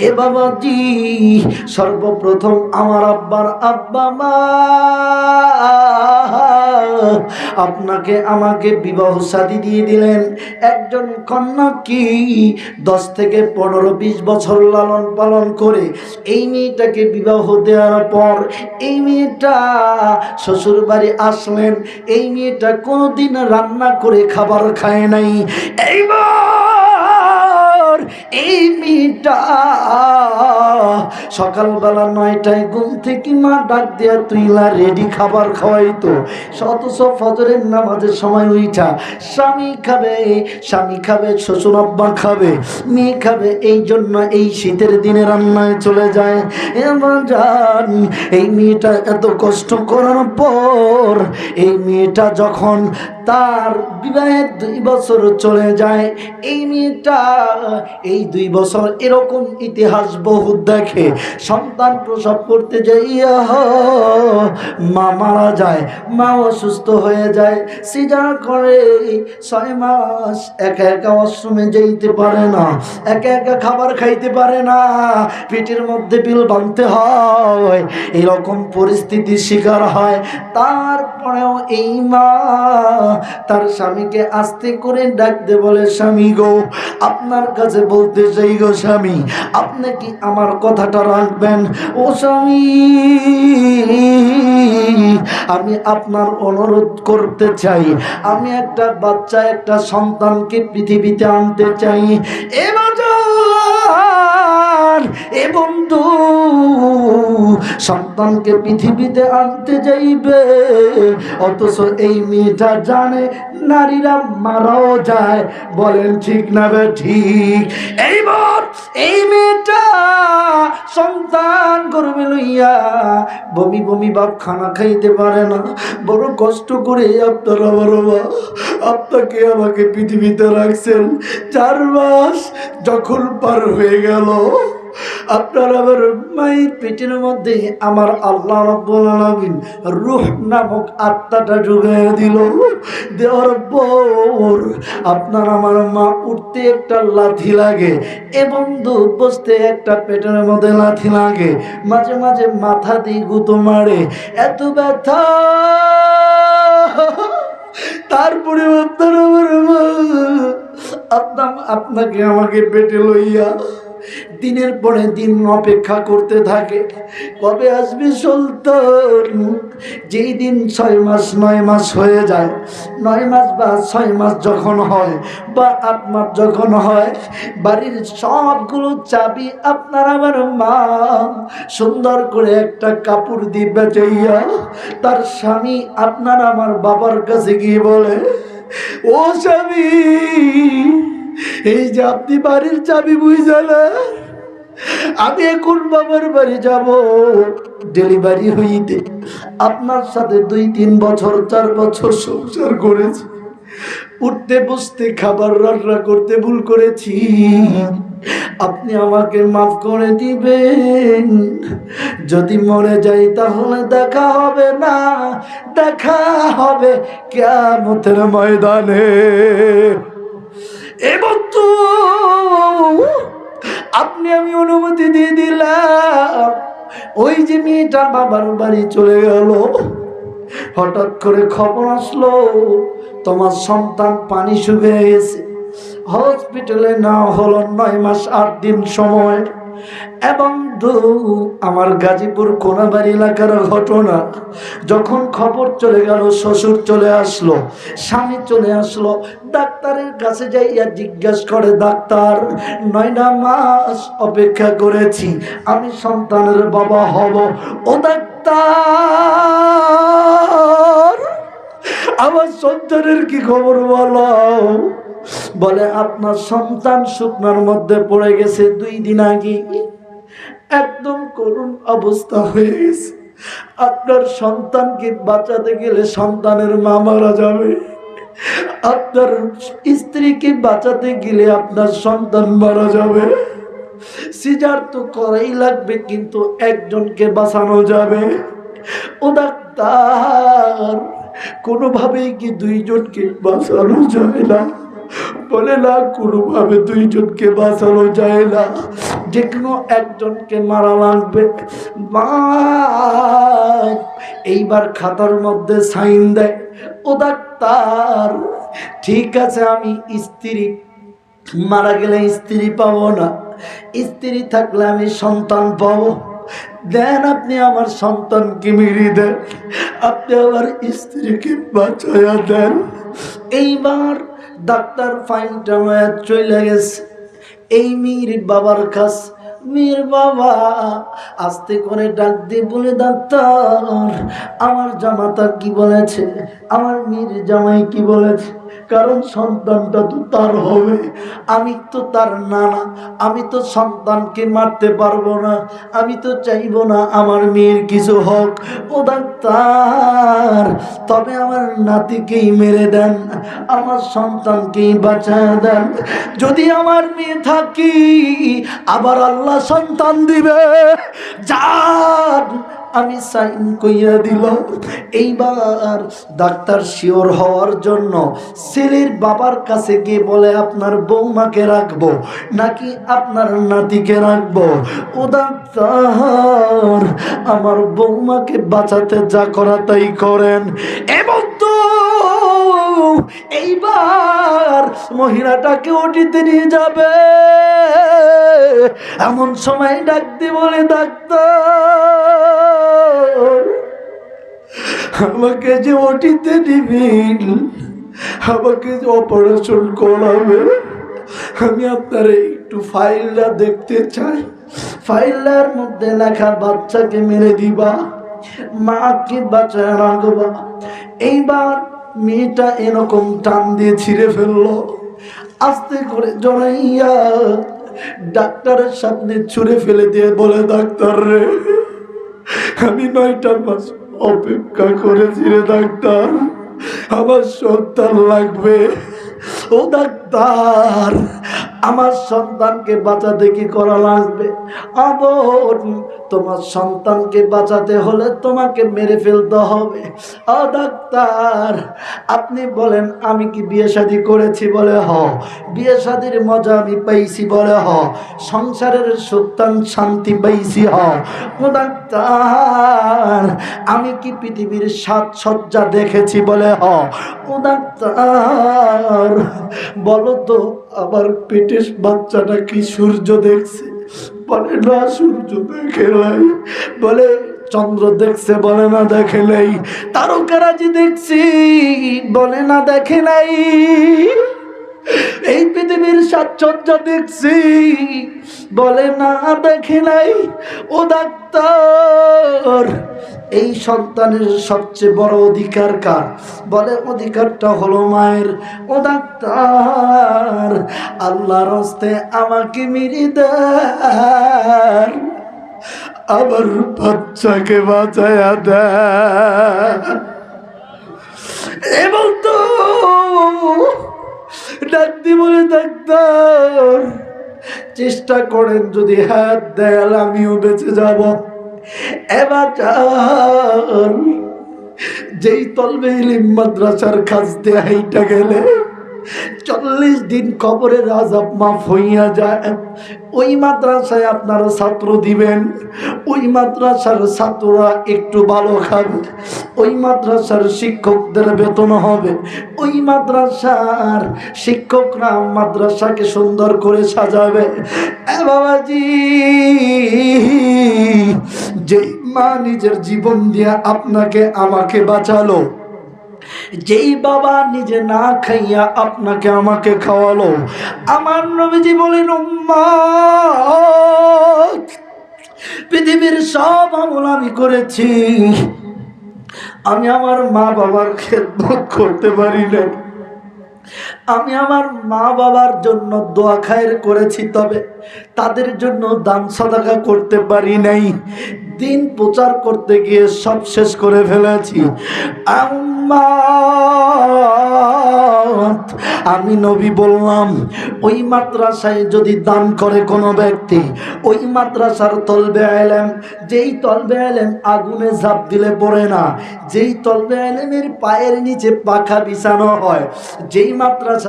এ বাবাজি, সর্বপ্রথম আমার আব্বার আব্বা মা। আপনাকে আমাকে বিবাহ সাদী দিয়ে দিলেন। একজন কন্যা কি দশ থেকে পনেরো বিশ বছর লালন পালন করে এই মেয়েটাকে বিবাহ দেওয়ার পর এই মেয়েটা শ্বশুর বাড়ি আসলেন। এই মেয়েটা কোনোদিন রান্না করে খাবার খায় নাই। এইবার এই মেয়েটা সকালবেলা নয়টায় ঘুম থেকে মা ডাক দেয়া তুইলা রেডি খাবার খাওয়াইতো। অথচ ফজরের নামাজের সময় উইঠা, স্বামী খাবে স্বামী খাবে, শ্বশুর আব্বা খাবে, মেয়ে খাবে, এই জন্য এই শীতের দিনে রান্নায় চলে যায়। যান এই মেয়েটা এত কষ্ট করার পর, এই মেয়েটা যখন তার বিবাহের দুই বছর চলে যায়। এই মেয়েটা এই দুই বছর এরকম ইতিহাস বহু দেখে। সন্তান প্রসব করতে যাইয়া মা মারা যায় মা অসুস্থ হয়ে যায়। সিজার করে ছয় মাস একা একা অশ্রমে যেতে পারে না, একা একা খাবার খাইতে পারে না। পেটের মধ্যে বিল বাঁধতে হয়, এরকম পরিস্থিতির শিকার হয়। তারপরেও এই মা তার স্বামীকে আস্তে করে ডাকতে বলে, স্বামী গো, আপনার কাছে বলতে চাই গো, স্বামী, আপনি কি আমার কথাটা রাখবেন? ও স্বামী, আমি আপনার অনুরোধ করতে চাই। আমি একটা বাচ্চা, একটা সন্তানকে পৃথিবীতে আনতে চাই। এবার এ বন্ধু, সন্তানকে পৃথিবীতে আনতে যাইবে। অথচ এই মেয়েটা জানে, নারীরা মারাও যায়। বলেন, ঠিক না বে ঠিক? এইবার এই মেয়েটা সন্তান করবে লইয়া বমি বমি বাপ খানা খাইতে পারে না। বড় কষ্ট করে আপনারা বড় আপনাকে আমাকে পৃথিবীতে রাখছেন। চার মাস যখন পার হয়ে গেল আপনার আমার মায়ের পেটের মধ্যে আমার আল্লাহ রব্বুল রূহ নামক আত্মাটা ঢুকিয়ে দিল। দেওয়ার পর আপনার আমার মা উঠতে একটা লাথি লাগে এ বন্ধু বসতে একটা পেটের মধ্যে লাথি লাগে। মাঝে মাঝে মাথা দিয়ে গুঁতো মারে। এত ব্যথা। তারপরে আপনার আমার মা আপনাকে আমাকে পেটে লইয়া দিনের পরে দিন অপেক্ষা করতে থাকে। কবে আসবে সুলতান? যেই দিন ছয় মাস, নয় মাস হয়ে যায়। নয় মাস বা ছয় মাস যখন হয়, বা আট মাস যখন হয়, বাড়ির সবগুলো চাবি আপনার আমার মা সুন্দর করে একটা কাপড় দিয়ে বেচাইয়া তার স্বামী আপনার আমার বাবার কাছে গিয়ে বলে, ও স্বামী এই যে আপনি বাড়ির চাবি বুঝালে আমি এখন বাবার বাড়ি যাব, ডেলিভারি হইতে। আপনার সাথে দুই, তিন বছর, চার বছর সংসার করেছি। উঠতে, বসতে, খাবার রান্না করতে ভুল করেছি। আপনি আমাকে মাফ করে দিবেন। যদি মরে যাই তাহলে দেখা হবে না। দেখা হবে কেমতের ময়দানে। এবং তো আপনি আমি অনুমতি দিয়ে দিলাম। ওই যে মেয়েটা বাবার বাড়ি চলে গেল। হঠাৎ করে খবর আসলো, তোমার সন্তান পানি শুকিয়ে গেছে। হসপিটালে না হলো নয় মাস আট দিন সময়। এবং আমার গাজীপুর কোনাবাড়ি এলাকার ঘটনা। যখন খবর চলে গেল, শ্বশুর চলে আসলো, স্বামী চলে আসলো, ডাক্তারের কাছে যাইয়া জিজ্ঞাসা করে, ডাক্তার, নয়না মাস অপেক্ষা করেছি, আমি সন্তানের বাবা হব। ও ডাক্তার! আমার সন্তানের কি খবর বলো? বলে, আপনার সন্তান শুকনার মধ্যে পড়ে গেছে দুই দিন আগে। একদম করুণ অবস্থা হয়ে গেছে। আপনার সন্তানকে বাঁচাতে গেলে সন্তানের মা মারা যাবে। আপনার স্ত্রীকে বাঁচাতে গেলে আপনার সন্তান মারা যাবে। সিজার তো করাই লাগবে, কিন্তু একজনকে বাঁচানো যাবে। ও ডাক্তার কোনোভাবেই কি দুইজনকে বাঁচানো যায় না? বলে না, কোনোভাবে দুইজনকে বাঁচানো যায় না। যে কোনো একজনকে মারা লাগবে। এইবার খাতার মধ্যে সাইন দেয়, ও ডাক্তার, ঠিক আছে, আমি স্ত্রী। মারা গেলে স্ত্রী পাবো না। স্ত্রী থাকলে আমি সন্তান পাবো। দেন আপনি আমার সন্তানকে মেরে দেন। আপনি আমার স্ত্রীকে বাঁচাইয়া দেন। এইবার ডাক্তার ফাইনটা নয়া চলে গেছে। এই মেয়ের বাবার কাছ মেয়ের বাবা আস্তে করে ডাক দিয়ে বলে, ডাক্তার, আমার জামাতা কি বলেছে? আমার মেয়ের জামাই কি বলেছে? কারণ সন্তানটা তো তার হবে। আমি তো তার নানা, আমি তো সন্তানকে মারতে পারব না, আমি তো চাইব না আমার মেয়ের কিছু হোক। ও ডাক্তার, তবে আমার নাতিকেই মেরে দেন, আমার সন্তানকেই বাঁচায় দেন। যদি আমার মেয়ে থাকি, আবার আল্লাহ সন্তান দিবে। যান আমি সাইন কইয়া দিল এইবার ডাক্তার শিওর হওয়ার জন্য ছেলের বাবার কাছে গিয়ে বলে, আপনার বৌমাকে রাখব নাকি আপনার নাতিকে রাখব? ও ডাক্তার, আমার বৌমাকে বাঁচাতে যা করা তাই করেন। এবং তো এইবার মহিলাটাকে ওটিতে নিয়ে যাবে। এমন সময় ডাকতে বলে, ডাক্তার, আমাকে যে ওটিতে নিবেন আমাকে যে অপারেশন করাবে, আমি আপনার একটু ফাইলটা দেখতে চাই। ফাইলটার মধ্যে লেখা, বাচ্চাকে মেরে দিবা, মাকে বাঁচায় রাখবা। এইবার মেয়েটা এরকম টান দিয়ে ছিঁড়ে ফেলল। আস্তে করে জড়াইয়া ডাক্তারের সামনে ছুঁড়ে ফেলে দিয়ে বলে, ডাক্তার রে, আমি নয়টা মাস অপেক্ষা করেছি রে ডাক্তার। আমার সন্তান লাগবে। ও ডাক্তার, আমার সন্তানকে বাঁচাতে কি করা লাগবে? আবার তোমার সন্তানকে বাঁচাতে হলে তোমাকে মেরে ফেলতে হবে। ও ডাক্তার, আপনি বলেন, আমি কি বিয়ে শাদী করেছি বলে হ? বিয়ে শাদীর মজা আমি পাইছি বলে হ। সংসারের সন্তান শান্তি পাইছি হ। ডাক্তার, আমি কি পৃথিবীর সাত সজ্জা দেখেছি বলে হ? ডাক্তার, বলো তো আবার পেটের বাচ্চাটা কি সূর্য দেখছে? বলে, না, সূর্য দেখে নাই। বলে, চন্দ্র দেখছে, বলে, না দেখে নাই। তারকারাজি দেখছি, বলে, না দেখে নাই। এই পৃথিবীর স্বাচ্ছন্দ্য দেখছি, বলে, না দেখে নাই। ও ডাক্তার এই সন্তানের সবচেয়ে বড় অধিকার কার? বলে, অধিকারটা হলো মায়ের, ও ডাক্তার, আল্লাহর হস্তে আমাকে মিরি দেন আবার বাচ্চাকে বাঁচায়া দেয় এবং তো ডাকতে বলে, ডাক্তার, চেষ্টা করেন যদি হাত দেয়াল আমিও বেঁচে যাব। যেই তলবে মাদ্রাসার কাছ দিয়ে গেলে, চল্লিশ দিন কবরের আজাব মাফ হইয়া যায়। ওই মাদ্রাসায় আপনারা ছাত্র দিবেন। ওই মাদ্রাসার ছাত্ররা একটু ভালো খাবে ওই মাদ্রাসার শিক্ষকদের বেতন হবে। ওই মাদ্রাসার শিক্ষকরা মাদ্রাসাকে সুন্দর করে সাজাবে। বাবাজি! মা নিজের জীবন দিয়ে আপনাকে আমাকে বাঁচালো। যেই বাবা নিজে না খাইয়া আপনাকে আমাকে খাওয়ালো। আমার নবীজি বলেন উম্মত, পৃথিবীর সব আমল আমি করেছি। আমি আমার মা বাবার খেদমত করতে পারি না আমি আমার মা বাবার জন্য দোয়া খায়ের করেছি, তবে তাদের জন্য দান সদাকা করতে পারি নাই। দিন প্রচার করতে গিয়ে সব শেষ করে ফেলেছি। আম্মা! আমি নবী বললাম, ওই মাদ্রাসায় যদি দান করে কোনো ব্যক্তি, ওই মাদ্রাসার তলবে আলেম, যেই তলবে আলেম আগুনে ঝাঁপ দিলে পড়ে না, যেই তলবে আলেমের পায়ের নিচে পাখা বিছানো হয়, যেই মাদ্রাসা